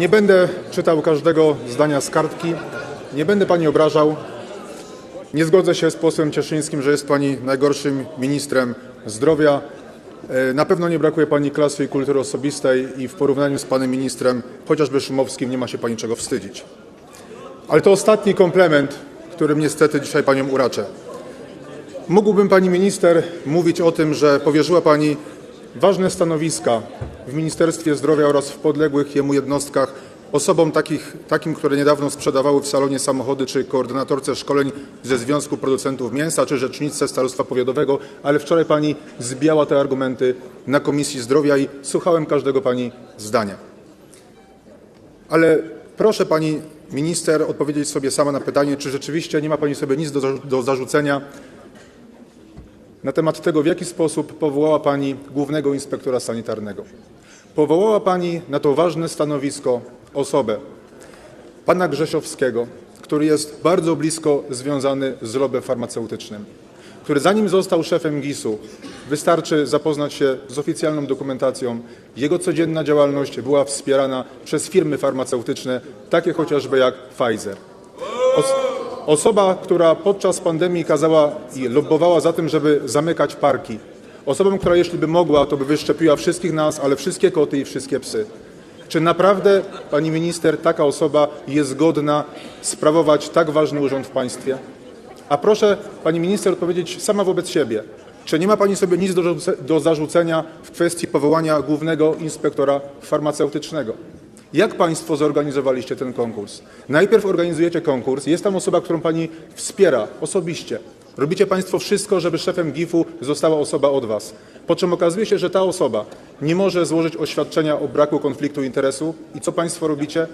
Nie będę czytał każdego zdania z kartki, nie będę pani obrażał. Nie zgodzę się z posłem Cieszyńskim, że jest pani najgorszym ministrem zdrowia. E, Na pewno nie brakuje pani klasy i kultury osobistej i w porównaniu z panem ministrem, chociażby Szumowskim, nie ma się pani czego wstydzić. Ale to ostatni komplement, którym niestety dzisiaj panią uraczę. Mógłbym pani minister mówić o tym, że powierzyła pani ważne stanowiska w Ministerstwie Zdrowia oraz w podległych jemu jednostkach osobom takich, takim, które niedawno sprzedawały w salonie samochody, czy koordynatorce szkoleń ze Związku Producentów Mięsa, czy rzeczniczce Starostwa Powiatowego, ale wczoraj pani zbijała te argumenty na Komisji Zdrowia i słuchałem każdego pani zdania. Ale proszę pani minister odpowiedzieć sobie sama na pytanie, czy rzeczywiście nie ma pani sobie nic do, do zarzucenia na temat tego, w jaki sposób powołała pani głównego inspektora sanitarnego. Powołała pani na to ważne stanowisko osobę, pana Grzesiowskiego, który jest bardzo blisko związany z lobby farmaceutycznym, który zanim został szefem GIS-u, wystarczy zapoznać się z oficjalną dokumentacją, jego codzienna działalność była wspierana przez firmy farmaceutyczne, takie chociażby jak Pfizer. Os- Osoba, która podczas pandemii kazała i lobbowała za tym, żeby zamykać parki. Osobą, która jeśli by mogła, to by wyszczepiła wszystkich nas, ale wszystkie koty i wszystkie psy. Czy naprawdę, pani minister, taka osoba jest godna sprawować tak ważny urząd w państwie? A proszę pani minister odpowiedzieć sama wobec siebie. Czy nie ma pani sobie nic do, do zarzucenia w kwestii powołania głównego inspektora farmaceutycznego? Jak państwo zorganizowaliście ten konkurs? Najpierw organizujecie konkurs, jest tam osoba, którą pani wspiera osobiście. Robicie państwo wszystko, żeby szefem GIF-u została osoba od was. Po czym okazuje się, że ta osoba nie może złożyć oświadczenia o braku konfliktu interesu. I co państwo robicie?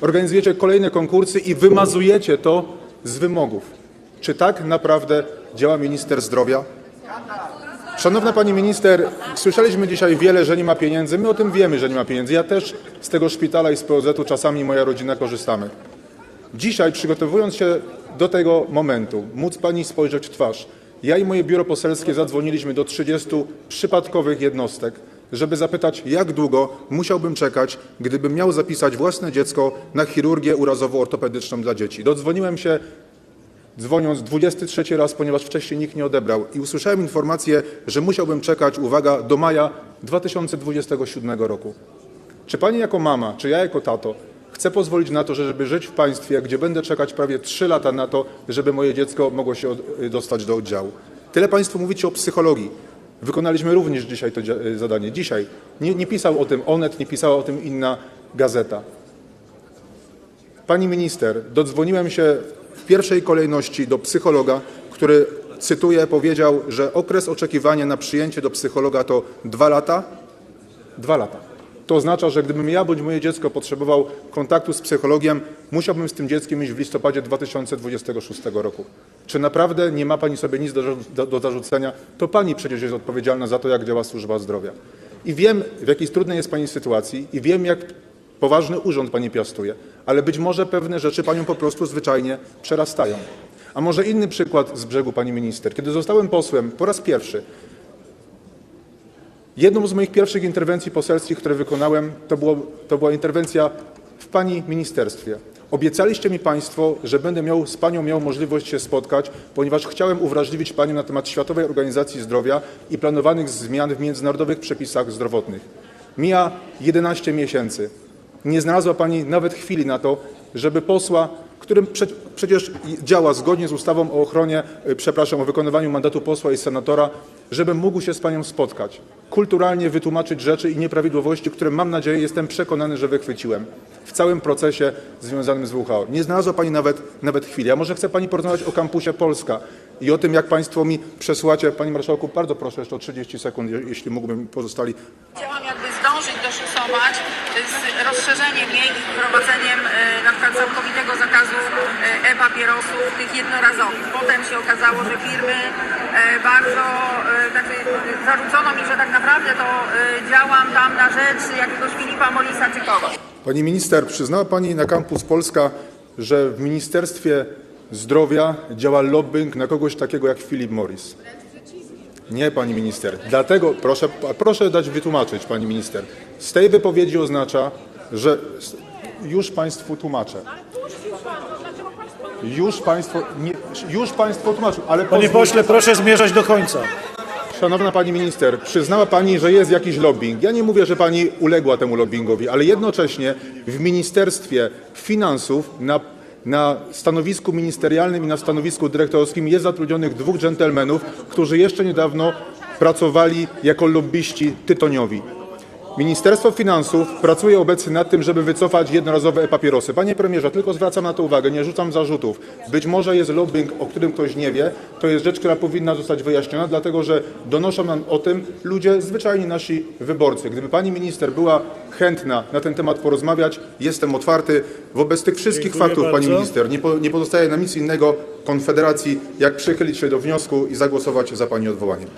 Organizujecie kolejne konkursy i wymazujecie to z wymogów. Czy tak naprawdę działa minister zdrowia? Szanowna pani minister, słyszeliśmy dzisiaj wiele, że nie ma pieniędzy. My o tym wiemy, że nie ma pieniędzy. Ja też z tego szpitala i z POZ-u czasami moja rodzina korzystamy. Dzisiaj, przygotowując się do tego momentu, móc pani spojrzeć w twarz, ja i moje biuro poselskie zadzwoniliśmy do 30 przypadkowych jednostek, żeby zapytać, jak długo musiałbym czekać, gdybym miał zapisać własne dziecko na chirurgię urazowo-ortopedyczną dla dzieci. Dodzwoniłem się dzwoniąc 23 raz, ponieważ wcześniej nikt nie odebrał i usłyszałem informację, że musiałbym czekać, uwaga, do maja 2027 roku. Czy pani jako mama, czy ja jako tato chcę pozwolić na to, żeby żyć w państwie, gdzie będę czekać prawie 3 lata na to, żeby moje dziecko mogło się od- dostać do oddziału? Tyle państwo mówicie o psychologii. Wykonaliśmy również dzisiaj to dzia- zadanie. Dzisiaj. Nie, nie pisał o tym Onet, nie pisała o tym inna gazeta. Pani minister, dodzwoniłem się w pierwszej kolejności do psychologa, który, cytuję, powiedział, że okres oczekiwania na przyjęcie do psychologa to dwa lata. Dwa lata. To oznacza, że gdybym ja bądź moje dziecko potrzebował kontaktu z psychologiem, musiałbym z tym dzieckiem iść w listopadzie 2026 roku. Czy naprawdę nie ma Pani sobie nic do, do, do zarzucenia? To Pani przecież jest odpowiedzialna za to, jak działa służba zdrowia. I wiem, w jakiej trudnej jest Pani sytuacji i wiem, jak poważny urząd Pani piastuje, ale być może pewne rzeczy Panią po prostu zwyczajnie przerastają. A może inny przykład z brzegu Pani Minister. Kiedy zostałem posłem po raz pierwszy, Jedną z moich pierwszych interwencji poselskich, które wykonałem, to, była interwencja w Pani ministerstwie. Obiecaliście mi Państwo, że będę miał, z Panią miał możliwość się spotkać, ponieważ chciałem uwrażliwić Panią na temat Światowej Organizacji Zdrowia i planowanych zmian w międzynarodowych przepisach zdrowotnych. Mija 11 miesięcy. Nie znalazła Pani nawet chwili na to, żeby posła, którym prze, przecież działa zgodnie z ustawą o ochronie, y, przepraszam, o wykonywaniu mandatu posła i senatora, żebym mógł się z Panią spotkać, kulturalnie wytłumaczyć rzeczy i nieprawidłowości, które mam nadzieję, jestem przekonany, że wychwyciłem w całym procesie związanym z WHO. Nie znalazła Pani nawet, nawet chwili. A może chce Pani porozmawiać o kampusie Polska i o tym, jak Państwo mi przesłacie. Panie Marszałku, bardzo proszę jeszcze o 30 sekund, je- jeśli mógłbym pozostali Zdążyć doszusować z rozszerzeniem jej i wprowadzeniem e, na przykład całkowitego zakazu e, e-papierosów, tych jednorazowych. Potem się okazało, że firmy bardzo, znaczy zarzucono mi, że tak naprawdę to działam tam na rzecz jakiegoś Filipa Morisa czy kogoś. Pani minister, przyznała Pani na Campus Polska, że w Ministerstwie Zdrowia działa lobbying na kogoś takiego jak Philip Morris. Nie, pani minister. Dlatego proszę, proszę dać wytłumaczyć, pani minister. Z tej wypowiedzi oznacza, że Już Państwu tłumaczę. Już Państwo, nie, już państwo tłumaczą, ale Panie pozwól- pośle, proszę zmierzać do końca. Szanowna Pani Minister, przyznała Pani, że jest jakiś lobbying. Ja nie mówię, że Pani uległa temu lobbyingowi, ale jednocześnie w Ministerstwie Finansów na, na stanowisku ministerialnym i na stanowisku dyrektorskim jest zatrudnionych dwóch dżentelmenów, którzy jeszcze niedawno pracowali jako lobbyści tytoniowi. Ministerstwo Finansów pracuje obecnie nad tym, żeby wycofać jednorazowe e-papierosy. Panie premierze, tylko zwracam na to uwagę, nie rzucam zarzutów. Być może jest lobbying, o którym ktoś nie wie. To jest rzecz, która powinna zostać wyjaśniona, dlatego że donoszą nam o tym ludzie, zwyczajni nasi wyborcy. Gdyby pani minister była chętna na ten temat porozmawiać, jestem otwarty. Wobec tych wszystkich Dziękuję faktów, pani bardzo. minister, nie, po, nie pozostaje nam nic innego Konfederacji, jak przychylić się do wniosku i zagłosować za pani odwołaniem.